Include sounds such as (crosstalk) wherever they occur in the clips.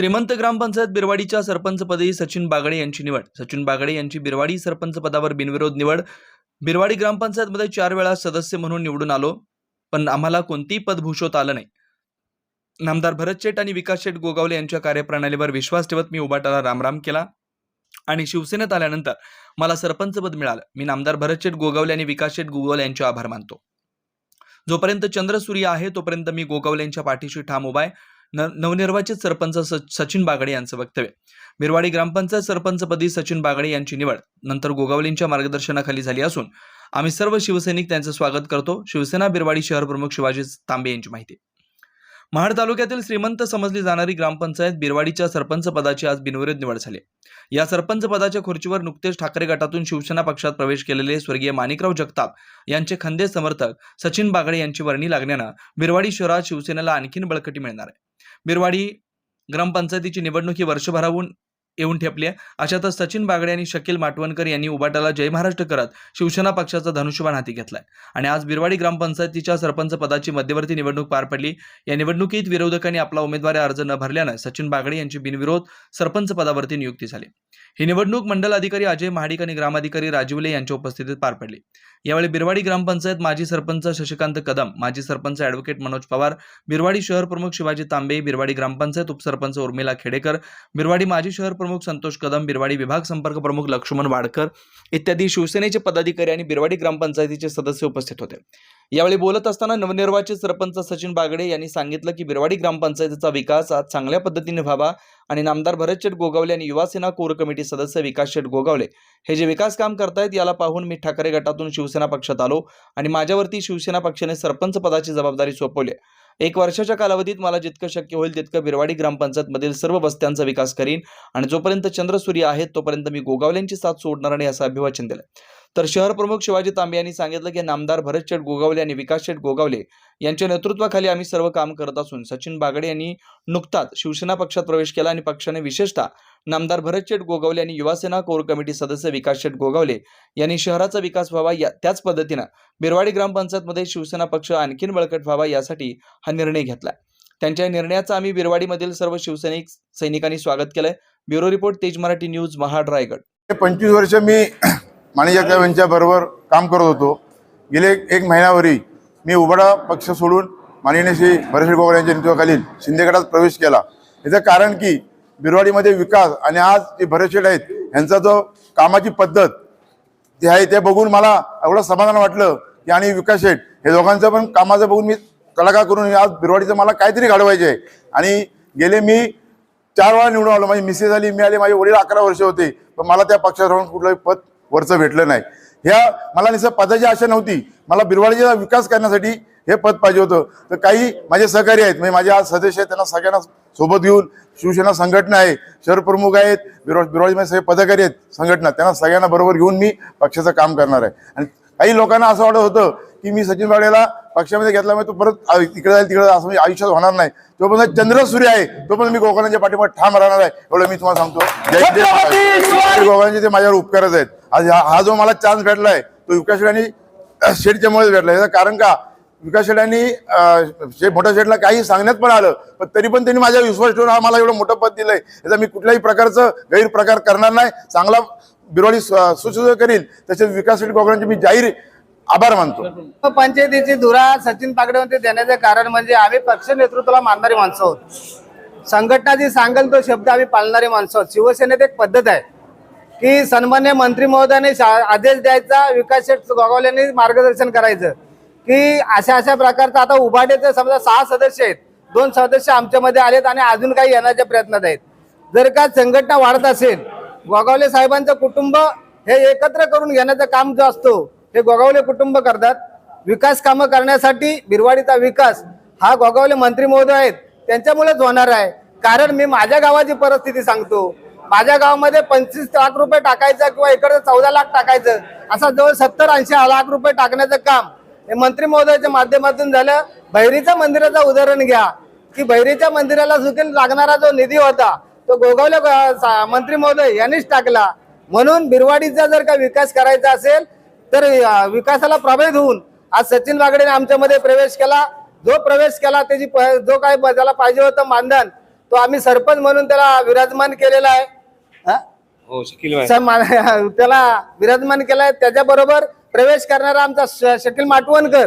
श्रीमंत ग्रामपंचायत बिरवाडीच्या सरपंचपदी सचिन बागडे यांची निवड. सचिन बागडे यांची बिरवाडी सरपंच पदावर बिनविरोध निवड. बिरवाडी ग्रामपंचायतमध्ये चार वेळा सदस्य म्हणून निवडून आलो पण आम्हाला कोणतीही पद भूषवत आलं नाही. नामदार भरत शेठ आणि विकास शेठ गोगावले यांच्या कार्यप्रणालीवर विश्वास ठेवत मी उभाटाला रामराम केला आणि शिवसेनेत आल्यानंतर मला सरपंचपद मिळालं. मी नामदार भरत शेठ गोगावले आणि विकास शेठ गोगावले यांचे आभार मानतो. जोपर्यंत चंद्र सूर्य आहे तोपर्यंत मी गोगावले यांच्या पाठीशी ठाम उभा आहे. न नवनिर्वाचित सरपंच सचिन बागडे यांचं वक्तव्य. बिरवाडी ग्रामपंचायत सरपंचपदी सचिन बागडे यांची निवड नंतर गोगावलींच्या मार्गदर्शनाखाली झाली असून आम्ही सर्व शिवसैनिक त्यांचं स्वागत करतो. शिवसेना बिरवाडी शहर प्रमुख शिवाजी तांबे यांची माहिती. महाड तालुक्यातील श्रीमंत समजली जाणारी ग्रामपंचायत बिरवाडीच्या सरपंच पदाची आज बिनविरोध निवड झाली. या सरपंच पदाच्या खुर्चीवर नुकतेच ठाकरे गटातून शिवसेना पक्षात प्रवेश केलेले स्वर्गीय माणिकराव जगताप यांचे खंदे समर्थक सचिन बागडे यांची वर्णी लागण्यानं बिरवाडी शहरात शिवसेनेला आणखीन बळकटी मिळणार आहे. बिरवाडी ग्रामपंचायतीची निवडणूक ही वर्षभराहून येऊन ठेपली आहे. अशातच सचिन बागडे आणि शकील माटवणकर यांनी उबाटाला जय महाराष्ट्र करत शिवसेना पक्षाचा धनुष्यबाण हाती घेतलाय. आणि आज बिरवाडी ग्रामपंचायतीच्या सरपंच पदाची मध्यवर्ती निवडणूक पार पडली. या निवडणुकीत विरोधकांनी आपला उमेदवारी अर्ज न भरल्यानं सचिन बागडे यांची बिनविरोध सरपंच पदावरती नियुक्ती झाली. ही निवडणूक मंडल अधिकारी अजय महाडिक आणि ग्रामाधिकारी राजीवले यांच्या उपस्थितीत पार पडली. यावेळी बिरवाडी ग्रामपंचायत माजी सरपंच शशिकांत कदम माजी सरपंच ॲडव्होकेट मनोज पवार बिरवाडी शहर प्रमुख शिवाजी तांबे बिरवाडी ग्रामपंचायत उपसरपंच उर्मिला खेडेकर बिरवाडी माजी शहर प्रमुख प्रमुख संतोष कदम बिरवाडी विभाग संपर्क प्रमुख लक्ष्मण वाडकर इत्यादी शिवसेनेचे पदाधिकारी आणि बिरवाडी ग्रामपंचायतीचे सदस्य उपस्थित होते. यावेळी बोलत असताना नवनिर्वाचित सरपंच सचिन बागडे यांनी सांगितलं की बिरवाडी ग्रामपंचायतीचा विकास आज चांगल्या पद्धतीने व्हावा आणि नामदार भरतशेठ गोगावले आणि युवासेना कोर कमिटी सदस्य विकास शेठ गोगावले हे जे विकास काम करतायत याला पाहून मी ठाकरे गटातून शिवसेना पक्षात आलो आणि माझ्यावरती शिवसेना पक्षाने सरपंच पदाची जबाबदारी सोपवली. एक वर्षाच्या कालावधीत मला जितकं शक्य होईल तितकं बिरवाडी ग्रामपंचायतमधील सर्व वस्त्यांचा विकास करीन. आणि जोपर्यंत चंद्रसूर्य आहेत तोपर्यंत मी गोगावल्यांची साथ सोडणार नाही असं अभिवाचन दिलं तर शहर प्रमुख शिवाजी तांबे यांनी सांगितलं की नामदार भरत शेठ गोगावले आणि विकास शेठ गोगावले यांच्या नेतृत्वाखाली आम्ही सर्व काम करत असून सचिन बागडे यांनी नुकताच शिवसेना पक्षात प्रवेश केला आणि पक्षाने विशेषतः नामदार भरत शेठ गोगावले आणि युवासेना कोर कमिटी सदस्य विकास शेठ गोगावले यांनी शहराचा विकास व्हावा या त्याच पद्धतीनं बिरवाडी ग्रामपंचायतमध्ये शिवसेना पक्ष आणखीन बळकट व्हावा यासाठी हा निर्णय घेतला. त्यांच्या निर्णयाचा आम्ही बिरवाडीमधील सर्व शिवसैनिक सैनिकांनी स्वागत केलंय. ब्युरो रिपोर्ट तेज मराठी न्यूज महाड रायगड. पंचवीस वर्ष मी माणिक यांच्याबरोबर यांच्या बरोबर काम करत होतो. गेले एक महिनावरी महिन्यावरी मी उभडा पक्ष सोडून माननीय श्री भरशेठ गोगोळे यांच्या नेतृत्वाखालील शिंदे गटात प्रवेश केला. याचं कारण की बिरवाडीमध्ये विकास आणि आज जे भरतशेठ आहेत यांचा जो कामाची पद्धत जे आहे ते बघून मला एवढं समाधान वाटलं की आणि विकास शेठ हे दोघांचं पण कामाचं बघून मी कलाकार करून आज बिरवाडीचं मला काहीतरी घडवायचे आहे. आणि गेले मी चार वेळा निवडून आलो. माझी मिसेस आली मी आले माझे वडील अकरा वर्ष होते. पण मला त्या पक्षात राहून कुठलंही पद वरचं भेटलं नाही. ह्या मला निसं पदाची आशा नव्हती. मला बिरवाडीचा विकास करण्यासाठी हे पद पाहिजे होतं. तर काही माझे सहकारी आहेत. म्हणजे माझे आज सदस्य आहेत त्यांना सगळ्यांना सोबत घेऊन शिवसेना संघटना आहे. शहर प्रमुख आहेत. बिरवा बिरवाडीमध्ये सगळे पदाधिकारी आहेत संघटना. त्यांना सगळ्यांना बरोबर घेऊन मी पक्षाचं काम करणार आहे. आणि काही लोकांना असं वाटत होतं की मी सचिन बागडेला पक्षामध्ये घेतल्यामुळे तो परत इकडे जाईल तिकडे असं म्हणजे आयुष्यात होणार नाही. तोपर्यंत चंद्र सूर्य आहे तोपर्यंत मी गोकुळांच्या पाठीमागे ठाम राहणार आहे. एवढं मी तुम्हाला सांगतो. गोकुळांचे ते माझ्यावर उपकारच आहेत. आज हा जो मला चान्स भेटलाय तो विकास शेठ शेडच्या शेठच्यामुळेच भेटला कारण का? विकास शेठांनी शेठ मोठ्या शेठला काही सांगण्यात पण आलं पण तरी पण त्यांनी माझ्या विश्वास ठेवून मला एवढं मोठं पद दिलंय. याचा मी कुठल्याही प्रकारचं गैरप्रकार करणार नाही. चांगला बिरोडी सुसुद्धा करील तसेच विकास शेठ गोगरांचे मी जाहीर आभार मानतो. पंचायतीची धुरा सचिन पागडेवरती देण्याचे कारण म्हणजे आम्ही पक्ष नेतृत्वाला मानणारी माणसं आहोत. संघटना जी सांगेल तो शब्द आम्ही पाळणारी माणसं आहोत. शिवसेनेत एक पद्धत आहे. की सन्मान्य मंत्री महोदयाने आदेश द्यायचा विकास शेठ गोगावलेने मार्गदर्शन करायचं. की अशा अशा प्रकारचं आता उभाट्याचे समजा सहा सदस्य आहेत. दोन सदस्य आमच्यामध्ये आलेत आणि अजून काही येण्याच्या प्रयत्नात आहेत. जर का संघटना वाढत असेल गोगावले साहेबांचं कुटुंब हे एकत्र करून घेण्याचं काम जो असतो हे गोगावले कुटुंब करतात. विकास कामं करण्यासाठी बिरवाडीचा विकास हा गोगावले मंत्री महोदय आहेत. त्यांच्यामुळेच होणार आहे. कारण मी माझ्या गावाची परिस्थिती सांगतो. माझ्या गावामध्ये पंचवीस लाख रुपये टाकायचं किंवा इकडे चौदा लाख टाकायचं असं जवळ सत्तर ऐंशी लाख रुपये टाकण्याचं काम हे मंत्री महोदयाच्या माध्यमातून झालं. भैरीच्या मंदिराचं उदाहरण घ्या. की भैरीच्या मंदिराला सुखील लागणारा जो निधी होता तो गोगावले मंत्री महोदय यांनीच टाकला. म्हणून बिरवाडीचा जर का विकास करायचा असेल तर विकासाला प्रभेद होऊन आज सचिन बागडेने आमच्यामध्ये प्रवेश केला. जो प्रवेश केला त्याची प- जो काय त्याला पाहिजे होतं मानधन तो आम्ही सरपंच म्हणून त्याला विराजमान केलेला आहे. हा? हो शकील भाई. (laughs) त्याला विराजमान केलाय. त्याच्याबरोबर प्रवेश करणारा आमचा श- शकील माटवणकर.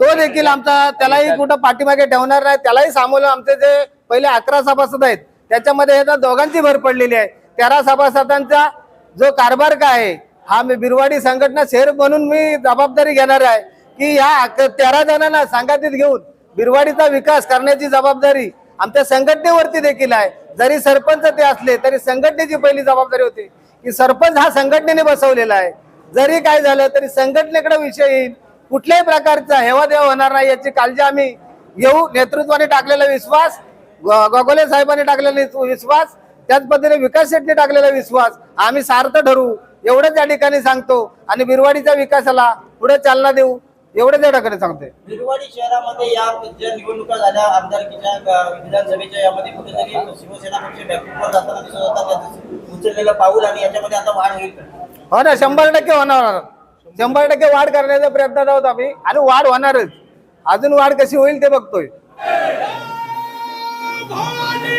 तो देखील आमचा त्यालाही कुठं पाठीमागे ठेवणार नाही. त्यालाही सामोरं आमचे जे पहिले अकरा सभासद आहेत त्याच्यामध्ये हे तर दोघांची भर पडलेली आहे. तेरा सभासदांचा जो कारभार काय आहे हा मी बिरवाडी संघटना शहर म्हणून मी जबाबदारी घेणार आहे. की ह्या अक- तेरा जणांना संघटित घेऊन बिरवाडीचा विकास करण्याची जबाबदारी आमच्या संघटनेवरती देखील आहे. जरी सरपंच ते असले तरी संघटनेची पहिली जबाबदारी होती. की सरपंच हा संघटनेने बसवलेला आहे. जरी काय झालं तरी संघटनेकडे विषय येईल. कुठल्याही प्रकारचा हेवादेवा होणार नाही याची काळजी आम्ही घेऊ. नेतृत्वाने टाकलेला विश्वास ग- गोगोले साहेबांनी टाकलेला विश्वास त्याच पद्धतीने विकास शेट्टी टाकलेला विश्वास आम्ही सार्थ ठरू एवढंच या ठिकाणी सांगतो. आणि बिरवाडीच्या विकासाला पुढे चालना देऊ. एवढंच या ठिकाणी सांगतोय बिरवाडी शहरामध्ये या ज्या निवडणुका झाल्या आमदारकीच्या अ, विधानसभेच्या यामध्ये कुठेतरी शिवसेना पक्ष बॅकफुटवर जाताना दिसत होता त्याचं उचललेलं पाऊल आणि याच्यामध्ये आता वाढ होईल का? हो ना शंभर टक्के होणार शंभर टक्के वाढ करण्याचा प्रयत्न आहोत आम्ही आणि वाढ होणारच अजून वाढ कशी होईल ते बघतोय भवानी